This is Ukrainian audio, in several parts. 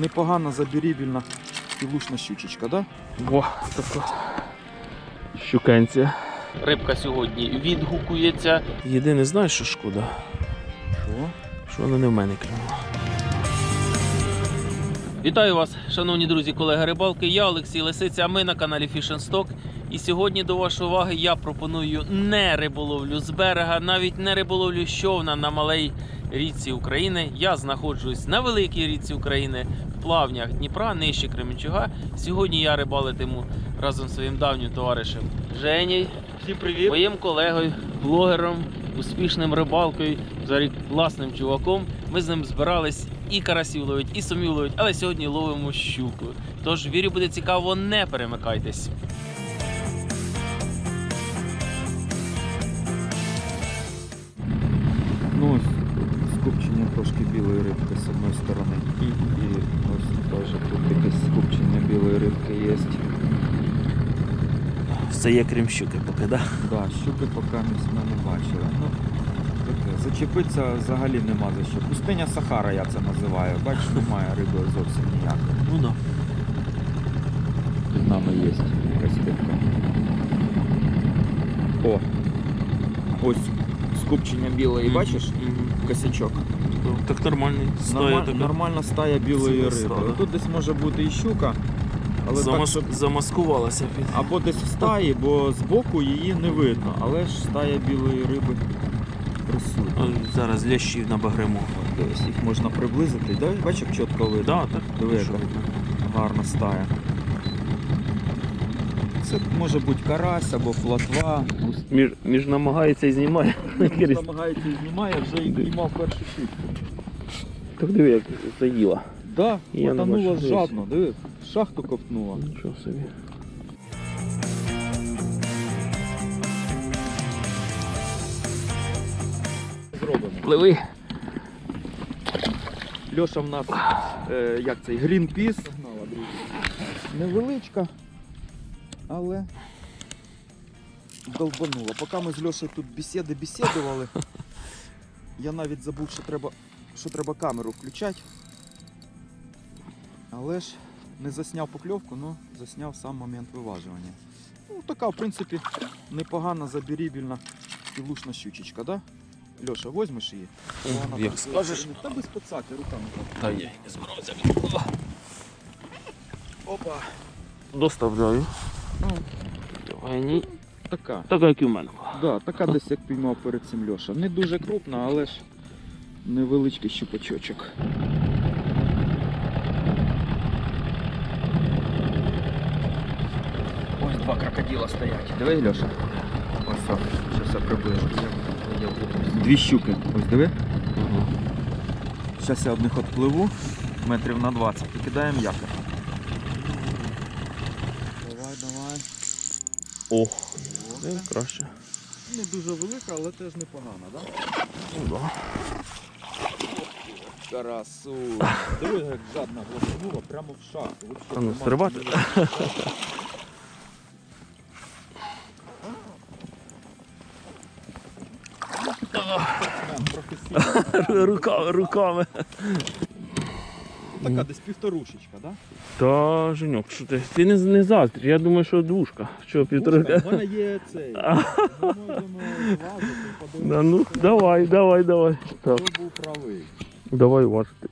непогана забірібільна пілушна щучечка, да? О, така щукенця. Рибка сьогодні відгукується. Єдине, знаєш, що шкода? Що? Що вона не в мене клюнула. Вітаю вас, шановні друзі, колеги рибалки. Я Олексій Лисиця, а ми на каналі Fish and Stock. І сьогодні до вашої уваги я пропоную не риболовлю з берега, навіть не риболовлю з човна на малій річці України. Я знаходжусь на великій річці України плавнях Дніпра, нижче Кременчуга. Сьогодні я рибалитиму разом з своїм давнім товаришем Женій, Всім привіт! моїм колегою, блогером, успішним рибалкою, взагалі власним чуваком. Ми з ним збирались і карасів ловить, і сомів ловить, але сьогодні ловимо щуку. Тож вірю, буде цікаво, не перемикайтесь. Трошки білої рибки з одної сторони. І ось теж тут якесь скупчення білої рибки є. Все є крім щуки поки, да? Да, щуки поки ми не бачили. Ну, таке, зачепитися взагалі нема за що. Пустиня Сахара я це називаю. Бачиш, немає риби зовсім ніякої. Ну да. Під нами є якась рибка. О! Ось скупчення білої, Мгм. бачиш? Косячок. Так нормальний. Норма- Нормальна стая білої Ціла риби. Тут десь може бути і щука, але так, щоб... Замаскувалася під. або десь в стаї, бо збоку її не видно, але ж стая білої риби присутня. Зараз лящів набагремо. Дивись, їх можна приблизити. Да? Бачиш, як чітко видно. Да, так. Диви, яка гарна стая. Це може бути карась або платва. Між, між намагається і знімає. Намагається і знімає, вже і знімав першу щучку. Так диви, як заїла. Да, потонула жадно, диви, шахту ковтнула. Нічого собі. Зробимо. Пливи. Льоша в нас, е, як цей, грінпіс. Невеличка, але долбанула. Поки ми з Льошею тут бесіди бесідували, я навіть забув, що треба, що треба камеру включати. Але ж не засняв покльовку, але засняв сам момент виважування. Ну, така, в принципі, непогана забірібільна пілушна щучечка, да? Льоша, возьмеш її? Вона Як скажеш. Та без пацаки, руками. Та я не збирався. Опа. Доставляю. Ні. така. Так як і в мене. Да, така десь як піймав перед цим Льоша. Не дуже крупна, але ж невеличкий щупачочок. Ось два крокодила стоять. Диви, Льоша. Ось так. Зараз я приближу. Дві щуки. Ось диви. Зараз я одних отпливу метрів на 20 і кидаємо якор. Давай, давай. О, краще. Не дуже велика, але теж непогана, так? Да? Ну, да. Карасу. Диви, як жадно глотнула прямо в шахту. А ну, стрибати? сили. Така десь півторушечка, так? Та, Женьок, що ти? Ти не, не заздрі, я думаю, що двушка. Що, півторушка? У мене є цей. Ми можемо Да, ну, давай, давай, давай. Так, хто був правий. давай важити.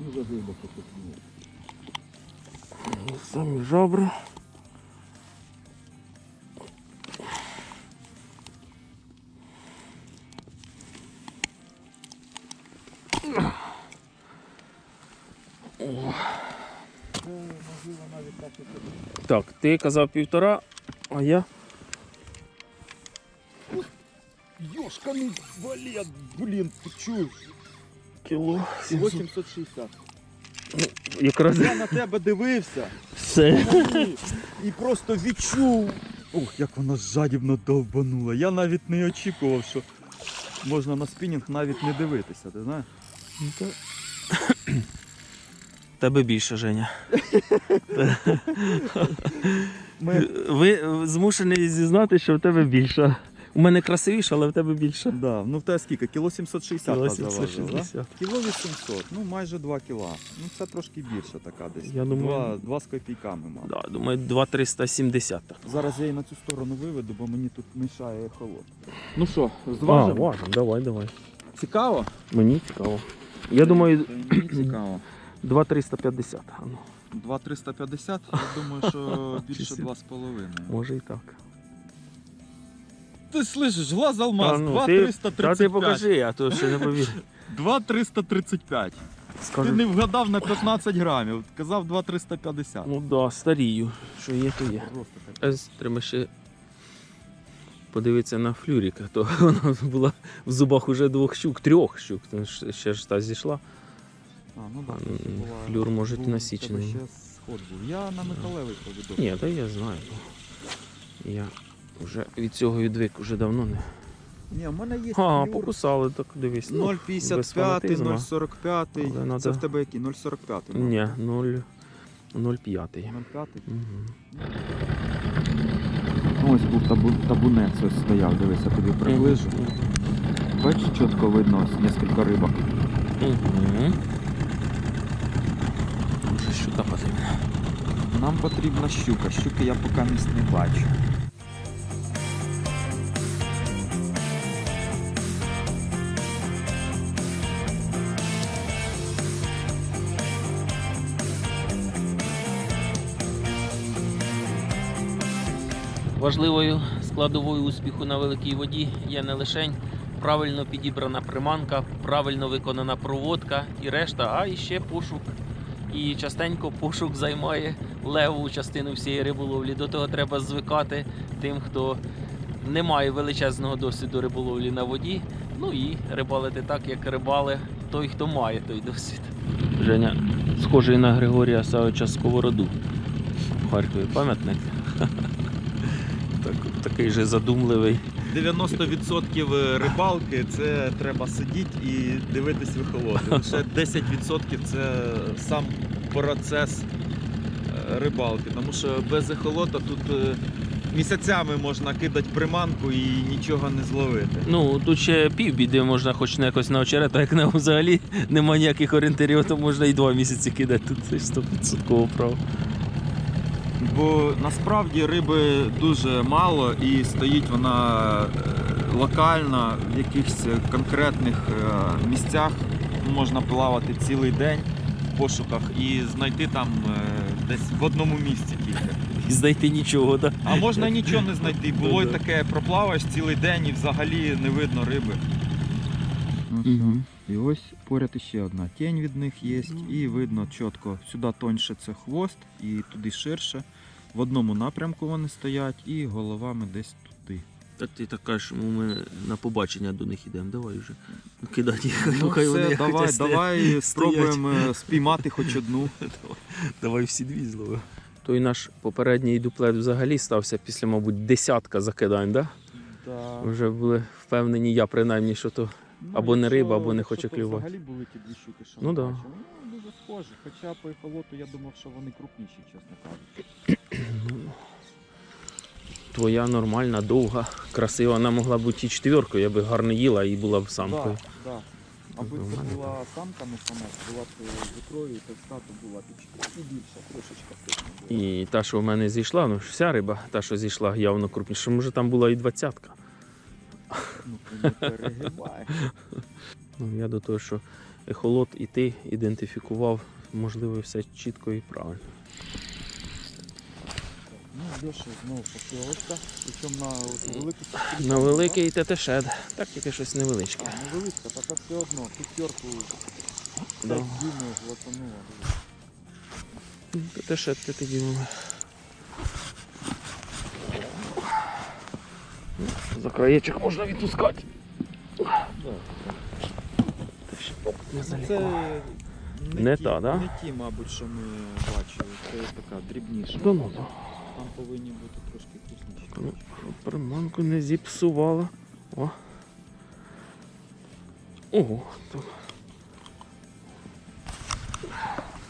Дуже глибоко купнув. Самі жабри. Так ти казав півтора, а я. Йошканий балет, блін, ти чуєш? Кіло. 860. Якраз Я на тебе дивився все. і просто відчув. Ох, як вона жадібно довбанула. Я навіть не очікував, що можна на спінінг навіть не дивитися, ти знаєш? Тебе більше, Женя. Ми Ви змушені зізнати, що в тебе більше. У мене красивіше, але в тебе більше. Да, ну в тебе скільки? Кіло 760 Кіло та заважив, 760. да? Кіло 800, ну майже 2 кіла. Ну це трошки більше така десь. Я думаю- Два, два з копійками, мав. Да, думаю, 2,370. так. Зараз я її на цю сторону виведу, бо мені тут мішає холод. Ну що, А, зважимо? давай, давай. Цікаво? Мені цікаво. Я думаю, мені цікаво. 2,350. А ну, 2,350, я думаю, що більше 2,5. може і так. Ти слышиш, глаз алмаз, Та ну, ти, 2,335. та ти покажи, а то ще не повірю. 2,335. Ти Скажу, не вгадав на 15 грамів, казав 2,350. ну да, старію. Що є, то є. Просто так. Треба ще подивитися на флюріка, то вона була в зубах уже двох щук, трьох щук. Тому що Ще ж та зійшла. А, ну да, це м, флюр, може, був насічений. в тебе ще сход був. Я на металевий повідомив. Ні, та я знаю. Я вже від цього відвик вже давно не. Ні, у мене є А, флюр покусали, так дивись. Ну, 0,55, фанатизму. 0,45. Але Це надо- в тебе який? 0,45? Ні, 0, 0,5. 0,5. Угу. Ось був табу, табунець ось стояв, дивися, тобі приближу. Бачиш, чітко видно ось кілька рибок. Угу. Вже щука потрібна. Нам потрібна щука. Щуки я поки місць не бачу. Важливою складовою успіху на великій воді є не лише правильно підібрана приманка, правильно виконана проводка і решта, а і ще пошук. І частенько пошук займає леву частину всієї риболовлі. До того треба звикати тим, хто не має величезного досвіду риболовлі на воді. Ну і рибалити так, як рибали той, хто має той досвід. Женя, схожий на Григорія Савича Сковороду в Харкові. Пам'ятник? Так, такий же задумливий. 90% рибалки це треба сидіти і дивитись вихолоти. Лише 10% це сам процес е, рибалки. Тому що без ехолота тут е, місяцями можна кидати приманку і нічого не зловити. Ну, тут ще півбіди можна хоч не якось на очерет, як не взагалі нема ніяких орієнтирів, то можна і два місяці кидати. Тут це 100% право. Бо насправді риби дуже мало і стоїть вона е, локально в якихось конкретних е, місцях. Можна плавати цілий день в пошуках і знайти там е, десь в одному місці тільки. І знайти нічого, так? А можна нічого не знайти. Було й таке, проплаваєш цілий день і взагалі не видно риби. Мгм. І ось поряд іще одна тінь від них є, і видно чітко, сюди тоньше це хвост і туди ширше. В одному напрямку вони стоять і головами десь туди. Так ти так кажеш, ми на побачення до них йдемо. Давай вже кидати їх. Ну, хай вони давай, стоять. давай спробуємо е, спіймати хоч одну. Давай всі дві злови. Той наш попередній дуплет взагалі стався після, мабуть, десятка закидань, да? Да. Вже були впевнені, я принаймні, що то. Або не риба, або не хоче клювати. Взагалі були ті дві щуки, що Ну ми да. Ну, схожі. Хоча по ехолоту я думав, що вони крупніші, чесно кажучи. Твоя нормальна, довга, красива. Вона могла бути і четвіркою, я би гарно їла і була б самкою. Да, да. Аби Ну, це була самка, не самець, була б е, ікрою, то стату була б і більша, трошечка була. І та, що в мене зійшла, ну вся риба, та, що зійшла явно крупніша. Може там була і двадцятка. Ну, ти не перегибай. Ну, я до того, що ехолот і ти ідентифікував, можливо, все чітко і правильно. Ну, Леша знову покльовочка, причому на от велику частину. На великий ТТШ, так тільки щось невеличке. А, невеличка, така все одно, п'ятерку Да. так. ТТШ ти тоді мали. За краєчок можна відпускати. Та оп, не. Це Не ті, та, да? Не ті, мабуть, що ми бачили. Це така дрібніша. Да ну, да. Там повинні бути трошки вкусніші. Ну, Приманку не зіпсувала. О. Ого. Так.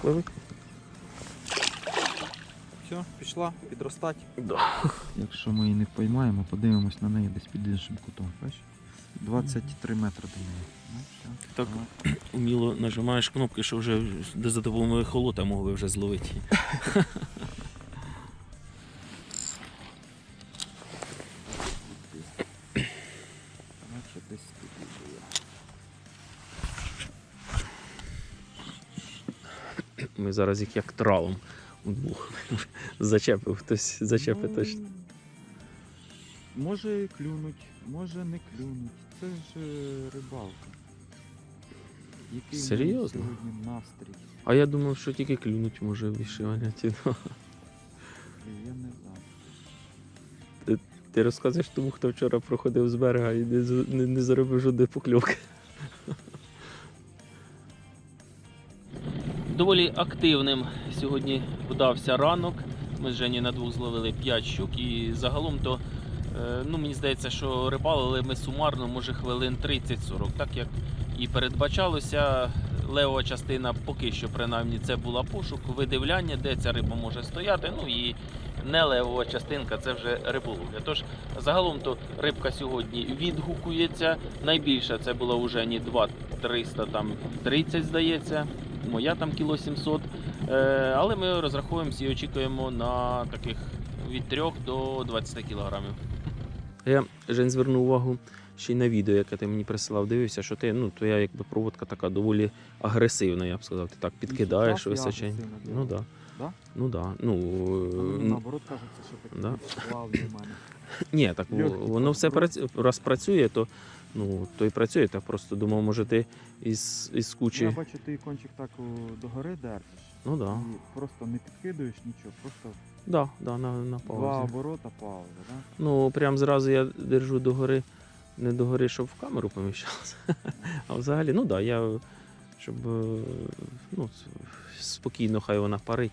Пливи. Все, пішла підростати. Да. Якщо ми її не впіймаємо, подивимось на неї десь під іншим кутом. Бачиш? 23 метри до неї. Ну. Так. Уміло нажимаєш кнопки, що вже де за допомогою холота мог би вже зловити. Ми зараз їх як тралом удвох. Зачепив хтось, зачепить Ну, точно. Може клюнуть, може не клюнуть. Це ж е, рибалка. Який в Серйозно? сьогодні настрій? А я думав, що тільки клюнуть може вишиваняти. Я не знаю. Ти розказуєш тому, хто вчора проходив з берега і не, з- не, не заробив жодної покльовки. Доволі активним сьогодні вдався ранок. Ми з Жені на двох зловили 5 щук і загалом то, е, ну мені здається, що рибалили ми сумарно, може хвилин 30-40. Так як і передбачалося, левова частина поки що принаймні це була пошук, видивляння, де ця риба може стояти. Ну і не левова частинка це вже риболовля. Тож загалом то рибка сьогодні відгукується. Найбільша це була вже ні 2 300, там 30, здається. Моя там кіло 700. Е, але ми розраховуємося і очікуємо на таких від 3 до 20 кілограмів. Я Жень звернув увагу ще й на відео, яке ти мені присилав, дивився, що ти, ну, твоя якби проводка така доволі агресивна, я б сказав. Ти так підкидаєш височень. Ну да. Да? Ну да. Ну, е, наоборот кажеться, що да. мене. Ні, так воно все раз працює, то, ну, то і працює. Так просто думав, може ти із, із Я бачу, ти кончик так догори держиш. Ну да. І просто не підкидуєш нічого, просто Да, да, на, на два оборота пауза, да? Ну, прям зразу я держу догори, не догори, щоб в камеру поміщалося. А взагалі, ну так, да, я щоб е, ну, спокійно хай вона парить.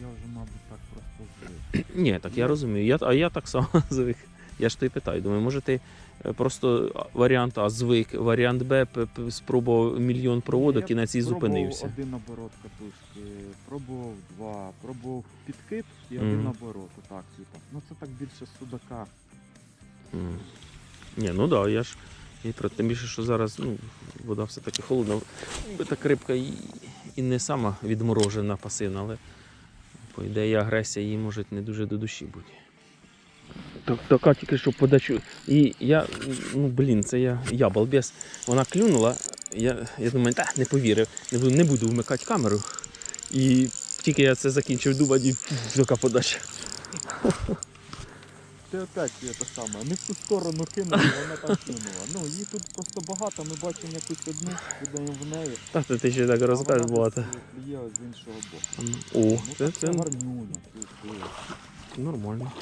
Я вже, мабуть, так просто звик. Ні, так я розумію. Я, а я так само звик. Я ж то й питаю. Думаю, може ти е, просто варіант А звик, варіант Б спробував мільйон проводок і на цій зупинився. один оборот катушки, пробував два, пробував підкид і один оборот. Отак, типу. Ну це так більше судака. М. Ні, ну так, да, я ж. І про тим більше, що зараз ну, вода все-таки холодна. Так рибка і, і не сама відморожена пасивна, але по ідеї агресія їй може не дуже до душі бути. Так, така тільки що подачу. І я, ну блін, це я, я балбес. Вона клюнула. Я, я думаю, та не повірив, не буду, не буду вмикати камеру. І тільки я це закінчив думати, і така подача. Ти опять є те саме, не в ту сторону кинули, вона там кинула. Ну, її тут просто багато, ми бачимо якусь одну, кидаємо в неї. Та ти ще так розкажеш багато. е, з іншого боку. О, Ну, це, це гарнюня. нормально.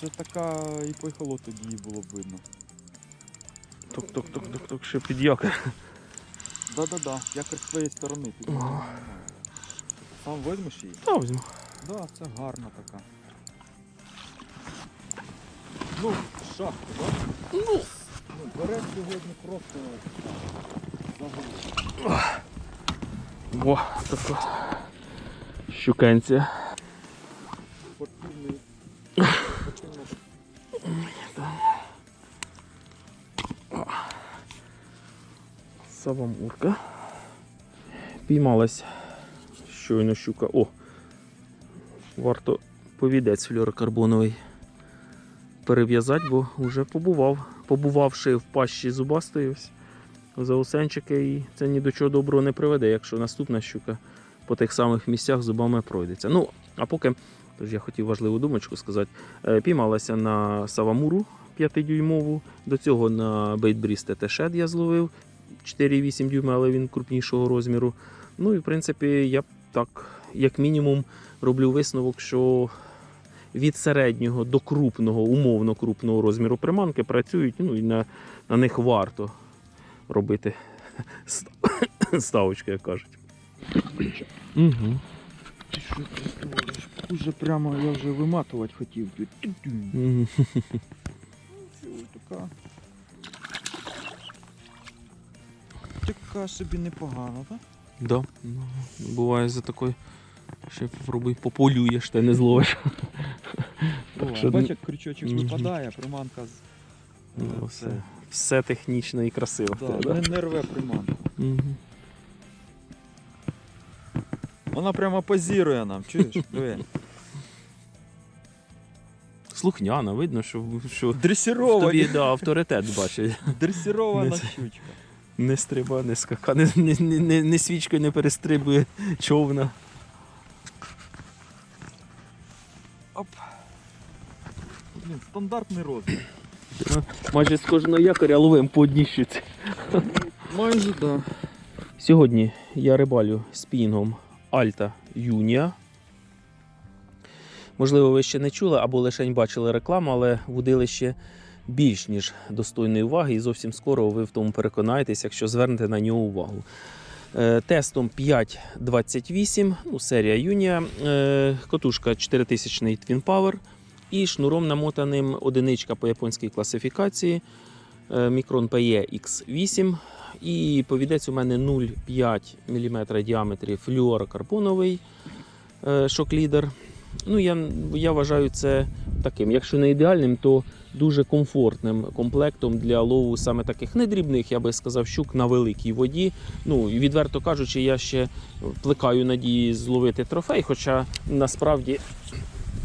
Це така і ехолоту її було б видно. Ток-ток-ток-ток-ток, ще під під'яка. Да-да-да, якось з твоєї сторони. Ти Ага. Сам возьмеш її? Та візьму. Да, це гарна така. Ну, шахта, да? Ну. Ну, бере сьогодні просто взагалі. О, така щукенція. Савамурка. Піймалась щойно щука. О! Варто повідець флюорокарбоновий перев'язати, бо вже побував. Побувавши в пащі зубастої ось заусенчики, і це ні до чого доброго не приведе, якщо наступна щука по тих самих місцях зубами пройдеться. Ну, а поки, тож я хотів важливу думочку сказати, е, піймалася на савамуру 5-дюймову, до цього на бейтбріз ТТ-шед я зловив 4,8 дюйма, але він крупнішого розміру. Ну і в принципі, я так, як мінімум, роблю висновок, що від середнього до крупного, умовно крупного розміру приманки працюють, ну і на, на них варто робити ставочки, як кажуть. Угу. Ти що ти твориш? Уже прямо я вже виматувати хотів. Чого така? Така собі непогана, так? Да. Ну, Буває за такою Ще попробуй пополюєш, ти не зловиш. О, що- Бачиш, як крючочок випадає, приманка з... Ну, Це- все, все технічно і красиво. Да, тебе, не, не рве приманку. Вона прямо позірує нам, чуєш? Слухняна, видно, що, що тобі да, авторитет бачить. дресірована щучка. Не стриба, не скака, не, не, не, не, не свічкою не перестрибує човна. Оп. Блін, стандартний розмір. Майже з кожного якоря ловим по одній щуці. Майже, так. Да. Сьогодні я рибалю спінгом Альта Юнія. Можливо, ви ще не чули або лише бачили рекламу, але вудилище більш ніж достойної уваги, і зовсім скоро ви в тому переконаєтесь, якщо звернете на нього увагу. Е, Тестом 5.28, ну, серія Юнія, е, котушка 4000 Twin Power і шнуром намотаним одиничка по японській класифікації Micron PE X8 і повідець у мене 0,5 мм діаметрі флюорокарбоновий е, шок-лідер. Ну, я, я вважаю це таким, якщо не ідеальним, то дуже комфортним комплектом для лову саме таких недрібних, я би сказав, щук на великій воді. Ну, відверто кажучи, я ще плекаю надії зловити трофей, хоча насправді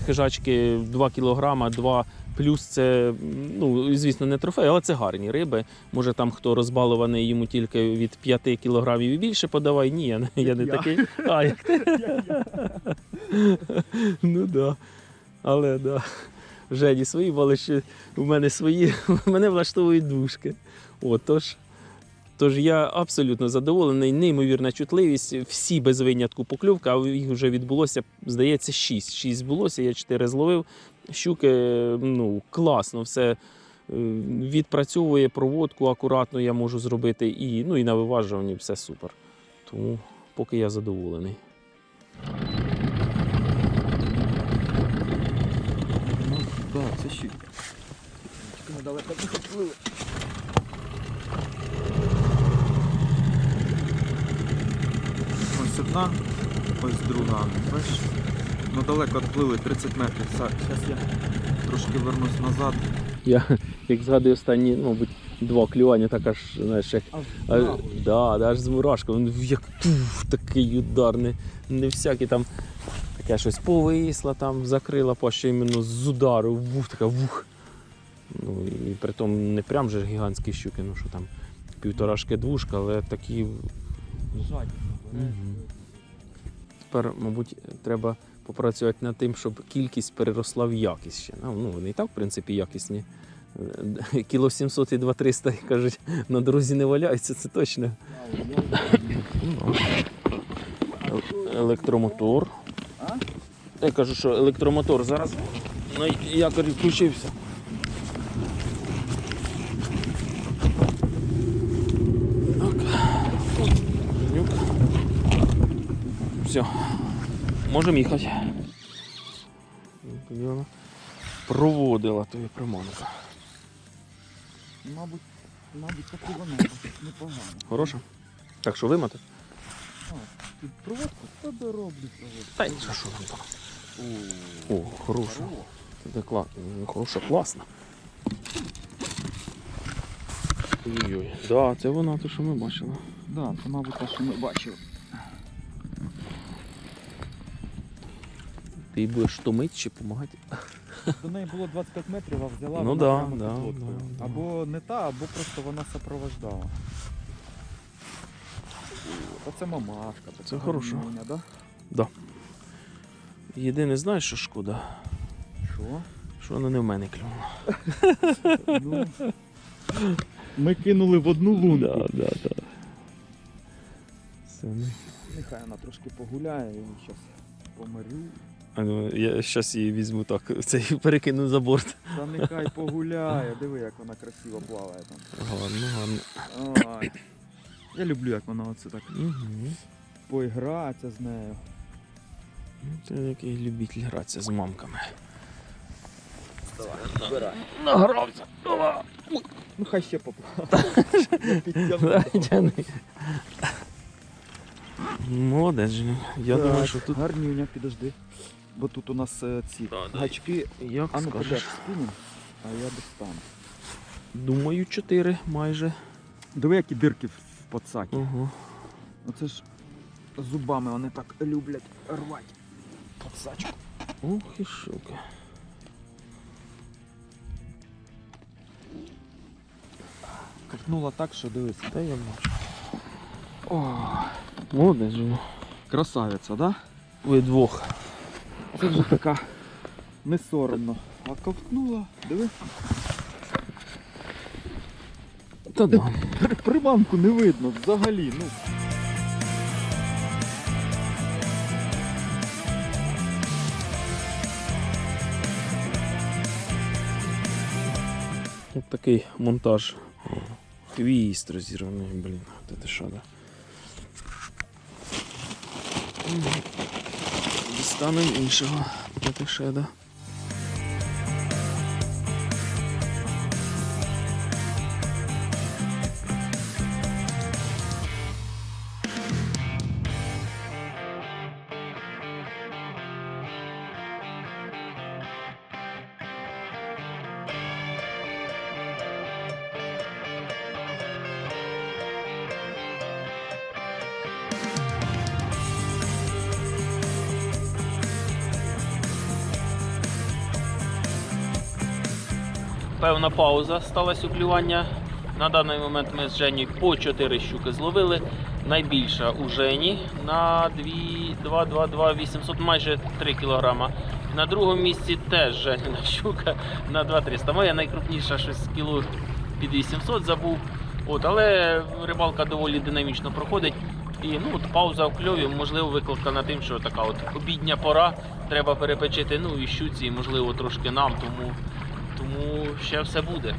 хижачки 2 кг, 2 плюс це, ну, звісно, не трофей, але це гарні риби. Може там хто розбалований йому тільки від 5 кілограмів і більше подавай. Ні, я, не- я не Я. такий. А, як ти? ну да. Але да. Жені свої бали ще у мене свої, мене влаштовують двушки. О, тож, тож я абсолютно задоволений, неймовірна чутливість. Всі без винятку покльовка, а їх вже відбулося, здається, 6. 6 збулося, я 4 зловив. Щуки, ну, класно, все е, відпрацьовує проводку, акуратно я можу зробити, і, ну, і на виважуванні все супер. Тому поки я задоволений. Ну, щучка. Тільки недалеко не. Ось одна, ось друга. Бачиш? Ну далеко відплили 30 метрів. Зараз я трошки вернусь назад. Я, як згадую останні, ну, мабуть, два клювання, так аж, знаєш, як А, да, да, аж з мурашком. Він як туф, такий удар. Не, не всякий там таке щось повисла, там, закрила паща іменно з удару, вух, така вух. Ну, і при тому не прям же гігантські щуки, ну що там півторашки двушка, але такі. Жадібно. Мгм. Тепер, мабуть, треба попрацювати над тим, щоб кількість переросла в якість ще. Ну, ну, вони і так, в принципі, якісні. Е, Кіло 700 і 2-300, як кажуть, на дорозі не валяються, це точно. Електромотор. А? Я кажу, що електромотор зараз на якорі включився. Так. Все. Можемо їхати. Проводила тобі приманка. Мабуть, мабуть, таки вона непогано. Хороша? Так що вимати? Тут проводку? Та дороблю проводку. Та ні, що там так. О, хороша. Це кла... хороша, класна. Ой-ой. Да, це вона, те, що ми бачили. Да, це, мабуть, те, що ми бачили. Ти їй будеш томити чи допомагати? До неї було 25 метрів, а взяла Ну вона да, прямо да, під лодкою. да, да. Або не та, або просто вона сопровождала. О, Це мамашка. така Це хороша. гарнюня, да? Єдине, знаєш, що шкода? Що? Що вона не в мене клюнула. Ну, ми кинули в одну лунку. Да, да, да. Це не. Нехай вона трошки погуляє, я зараз помирю. А ну, я зараз її візьму так, цей перекину за борт. Та нехай погуляє. Диви, як вона красиво плаває там. Гарно, гарно. Ой. Я люблю, як вона оце так Угу. поігратися з нею. Це який любитель гратися з мамками. Давай, збирай. Награвся. Ну хай ще поплаває. Я Молодець, Женя. Я Так, думаю, що тут. Гарнюня, підожди. Бо тут у нас е, ці Да, гачки. Як А ну подаш скажеш. спінінг, а я достану. Думаю, 4 майже. Диви, які дирки в подсакі. Ого. Оце ж зубами вони так люблять рвати подсачку. Ох і шука. Ковтнула так, що дивись. Та я бачу. О, Молодець, Женя. красавиця, да? Ви двох. Це вже така не соромно. А ковтнула, диви. Та да. При- Приманку не видно взагалі. Ну. Такий монтаж. Хвіст розірваний, блін. Та ти що, да? Дістанемо іншого п'ятишеда. Певна пауза сталася у клювання. На даний момент ми з Жені по 4 щуки зловили. Найбільша у Жені на 2, 2, 2, 800, майже 3 кг. На другому місці теж Женіна щука на 2 300. Моя найкрупніша щось кіло під 800 забув. От, але рибалка доволі динамічно проходить. І ну, от пауза в кльові, можливо, викликана тим, що така от обідня пора, треба перепечити, ну і щуці, можливо, трошки нам, тому, тому ще все буде.